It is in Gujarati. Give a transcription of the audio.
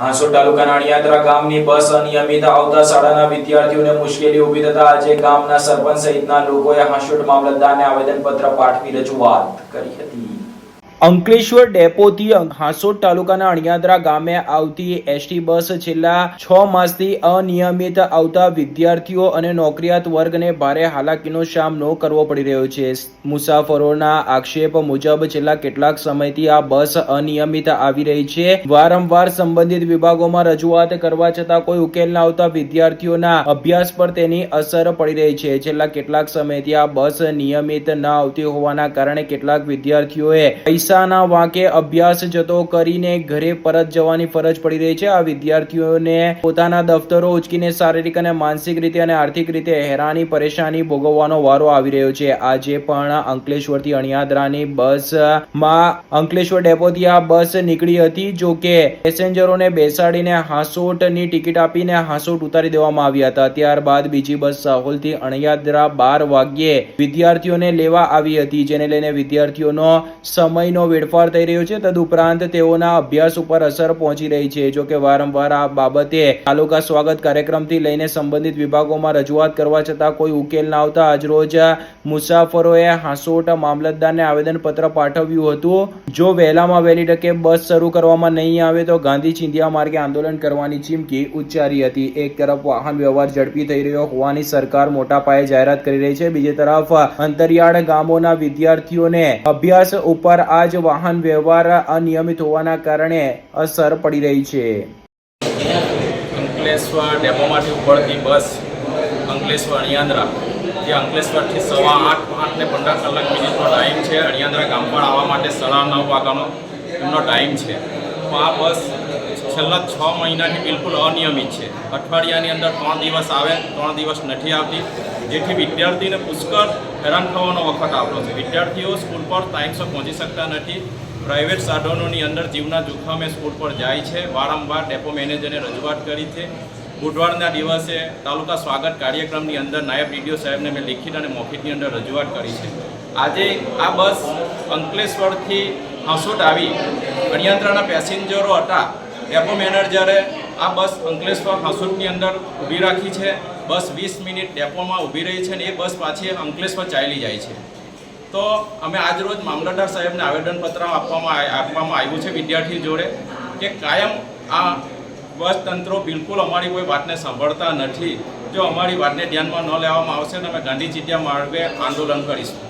હાંસોડ તાલુકાના અણિયાદરા ગામની બસ અનિયમિત આવતા શાળાના વિદ્યાર્થીઓને મુશ્કેલી ઊભી થતા આજે ગામના સરપંચ સહિતના લોકોએ હાંસોડ મામલતદારને આવેદનપત્ર પાઠવી રજૂઆત કરી હતી. અંકલેશ્વર ડેપોથી હાંસોડ તાલુકાના અણિયાદરા ગામે આવતી એસટી બસ છેલ્લા છ માસથી અનિયમિત આવતા વિદ્યાર્થીઓ અને નોકરિયાત વર્ગને ભારે હાલાકીનો સામનો કરવો પડી રહ્યો છે. મુસાફરોના આક્ષેપ મુજબ છેલ્લા કેટલાક સમયથી આ બસ અનિયમિત આવી રહી છે. વારંવાર સંબંધિત વિભાગોમાં રજૂઆત કરવા છતાં કોઈ ઉકેલ ના આવતા વિદ્યાર્થીઓના અભ્યાસ પર તેની અસર પડી રહી છે. છેલ્લા કેટલાક સમયથી આ બસ નિયમિત ન આવતી હોવાના કારણે કેટલાક વિદ્યાર્થીઓએ પૈસાના વાંકે અભ્યાસ જતો કરીને ઘરે પરત જવાની ફરજ પડી રહી છે. આ વિદ્યાર્થીઓને પોતાના દફતરો ઉચકીને શારીરિક અને માનસિક રીતે અને આર્થિક રીતે હેરાની, પરેશાની ભોગવવાનો વારો આવી રહ્યો છે. આજે પણ અંકલેશ્વરથી અણિયાદરાની બસમાં અંકલેશ્વર ડેપોથી આ બસ નીકળી હતી, જો કે પેસેન્જરોને બેસાડીને હાંસોટની ટિકિટ આપીને હાંસોટ ઉતારી દેવામાં આવ્યા હતા. ત્યારબાદ બીજી બસ સાહોલથી અણિયાદરા બાર વાગ્યે વિદ્યાર્થીઓને લેવા આવી હતી, જેને લઈને વિદ્યાર્થીઓનો સમયનો વેડફાર થઈ રહ્યો છે. તદુપરાંત તેઓના અભ્યાસ ઉપર અસર પહોંચી રહી છે. જોકે વારંવાર આ બાબતે તાલુકા સ્વાગત કાર્યક્રમથી લઈને સંબંધિત વિભાગોમાં રજૂઆત કરવા છતાં કોઈ ઉકેલ ના આવતા આજરોજ મુસાફરોએ હાંસોટ મામલતદારને આવેદનપત્ર પાઠવ્યું હતું. જો વહેલામાં વહેલી તકે બસ શરૂ કરવામાં નહીં આવે તો ગાંધી ચિંધિયા માર્ગે આંદોલન કરવાની ચીમકી ઉચ્ચારી હતી. એક તરફ વાહન વ્યવહાર ઝડપી થઈ રહ્યો હોવાની સરકાર મોટા પાયે જાહેરાત કરી રહી છે. બીજી તરફ અંતરિયાળ ગામોના વિદ્યાર્થીઓને અભ્યાસ ઉપર આજ વાહન વ્યવહાર અનિયમિત હોવાના કારણે અસર પડી રહી છે. અંકલેશ્વર ડેપોમાંથી ઉપડતી બસ અંકલેશ્વર અણિયાંદ્રા, જે અંકલેશ્વરથી સવા આઠ આઠ ને પંદર કલાક મિનિટનો ટાઈમ છે. અણિયાંદ્રા પણ આવવા માટે સાડા નવ વાગ્યાનો એમનો ટાઈમ છે. તો આ બસ છેલ્લા છ મહિનાથી બિલકુલ અનિયમિત છે. અઠવાડિયાની અંદર ત્રણ દિવસ આવે, ત્રણ દિવસ નથી આવતી. જેથી વિદ્યાર્થીને પુષ્કળ હેરાન થવાનો વખત આવતો છે. વિદ્યાર્થીઓ સ્કૂલ પર ટાઈમસર પહોંચી શકતા નથી. પ્રાઇવેટ સાધનોની અંદર જીવના જોખમે સ્કૂલ પર જાય છે. વારંવાર ડેપો મેનેજરને રજૂઆત કરી છે. બુધવારના દિવસે તાલુકા સ્વાગત કાર્યક્રમની અંદર નાયબ ડીડીઓ સાહેબને મેં લિખિત અને મોખિતની અંદર રજૂઆત કરી છે. આજે આ બસ અંકલેશ્વરથી હાંસોટ આવી. અણિયાત્રાના પેસેન્જરો હતા. ડેપો મેનેજરે આ બસ અંકલેશ્વર હાંસોટની અંદર ઊભી રાખી છે, બસ વીસ મિનિટ ડેપોમાં ઊભી રહી છે અને એ બસ પાછી અંકલેશ્વર ચાલી જાય છે. તો અમે આજરોજ મામલતદાર સાહેબને આવેદનપત્ર આપવામાં આપવામાં આવ્યું છે વિદ્યાર્થી જોડે કે કાયમ આ બસ તંત્રો બિલકુલ અમારી કોઈ વાતને સાંભળતા નથી. જો અમારી વાતને ધ્યાનમાં ન લેવામાં આવશે તો અમે ગાંધી ચિત્યા માર્ગે આંદોલન કરીશું.